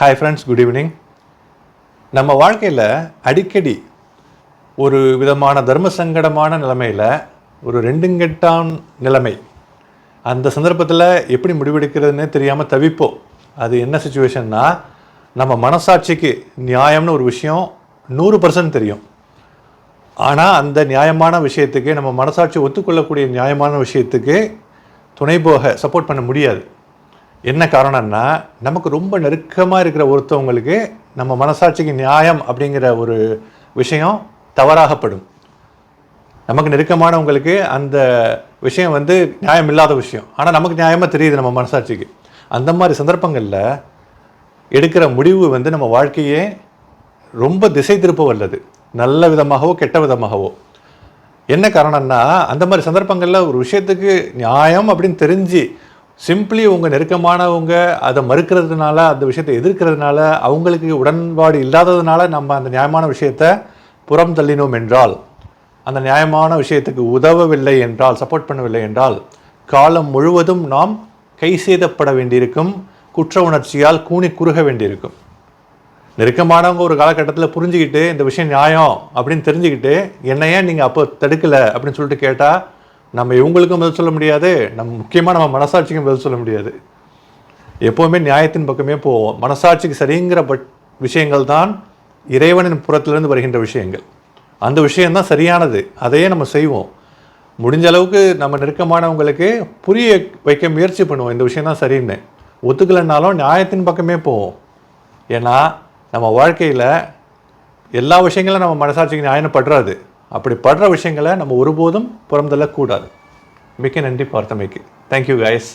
Hi friends good evening நம்ம வாழ்க்கையில் அடிக்கடி ஒரு விதமான தர்ம சங்கடமான நிலைமையில் ஒரு ரெண்டுங்கெட்டான் நிலைமை. அந்த சந்தர்ப்பத்தில் எப்படி முடிவெடுக்கிறதுனே தெரியாமல் தவிப்போம். அது என்ன சுச்சுவேஷன்னா நம்ம மனசாட்சிக்கு நியாயம்னு ஒரு விஷயம் நூறு பர்சன்ட் தெரியும். ஆனால் அந்த நியாயமான விஷயத்துக்கு நம்ம மனசாட்சி ஒத்துக்கொள்ளக்கூடிய நியாயமான விஷயத்துக்கு துணை போக சப்போர்ட் பண்ண முடியாது. என்ன காரணம்னா நமக்கு ரொம்ப நெருக்கமாக இருக்கிற ஒருத்தவங்களுக்கு நம்ம மனசாட்சிக்கு நியாயம் அப்படிங்கிற ஒரு விஷயம் தவறாகப்படும். நமக்கு நெருக்கமானவங்களுக்கு அந்த விஷயம் வந்து நியாயம் இல்லாத விஷயம். ஆனால் நமக்கு நியாயமாக தெரியுது நம்ம மனசாட்சிக்கு. அந்த மாதிரி சந்தர்ப்பங்களில் எடுக்கிற முடிவு வந்து நம்ம வாழ்க்கையே ரொம்ப திசை திருப்ப வல்லது நல்ல விதமாகவோ கெட்ட விதமாகவோ. என்ன காரணம்னா அந்த மாதிரி சந்தர்ப்பங்களில் ஒரு விஷயத்துக்கு நியாயம் அப்படின்னு தெரிஞ்சு சிம்பிளி உங்கள் நெருக்கமானவங்க அதை மறுக்கிறதுனால அந்த விஷயத்தை எதிர்க்கிறதுனால அவங்களுக்கு உடன்பாடு இல்லாததுனால நம்ம அந்த நியாயமான விஷயத்தை புறம் தள்ளினோம் என்றால் அந்த நியாயமான விஷயத்துக்கு உதவவில்லை என்றால் சப்போர்ட் பண்ணவில்லை என்றால் காலம் முழுவதும் நாம் கை செய்தப்பட வேண்டியிருக்கும் குற்ற உணர்ச்சியால் கூணி குறுக வேண்டியிருக்கும். நெருக்கமானவங்க ஒரு காலகட்டத்தில் புரிஞ்சுக்கிட்டு இந்த விஷயம் நியாயம் அப்படின்னு தெரிஞ்சுக்கிட்டு என்ன ஏன் நீங்கள் அப்போ தடுக்கலை அப்படின்னு சொல்லிட்டு கேட்டால் நம்ம இவங்களுக்கும் பதில் சொல்ல முடியாது நம்ம முக்கியமாக நம்ம மனசாட்சிக்கும் பதில் சொல்ல முடியாது. எப்போவுமே நியாயத்தின் பக்கமே போவோம். மனசாட்சிக்கு சரிங்கிற பட் விஷயங்கள் தான் இறைவனின் புறத்திலிருந்து வருகின்ற விஷயங்கள். அந்த விஷயம்தான் சரியானது. அதையே நம்ம செய்வோம். முடிஞ்ச அளவுக்கு நம்ம நெருக்கமானவங்களுக்கு புரிய வைக்க முயற்சி பண்ணுவோம். இந்த விஷயம் தான் சரின்னு. ஒத்துக்கலைன்னாலும் நியாயத்தின் பக்கமே போவோம். ஏன்னா நம்ம வாழ்க்கையில் எல்லா விஷயங்களும் நம்ம மனசாட்சிக்கு நியாயம் படுறாது அப்படி படுற விஷயங்களை நம்ம ஒருபோதும் புறந்தள்ளக்கூடாது. மிக்க நன்றி பார்த்தமைக்கு. Thank you guys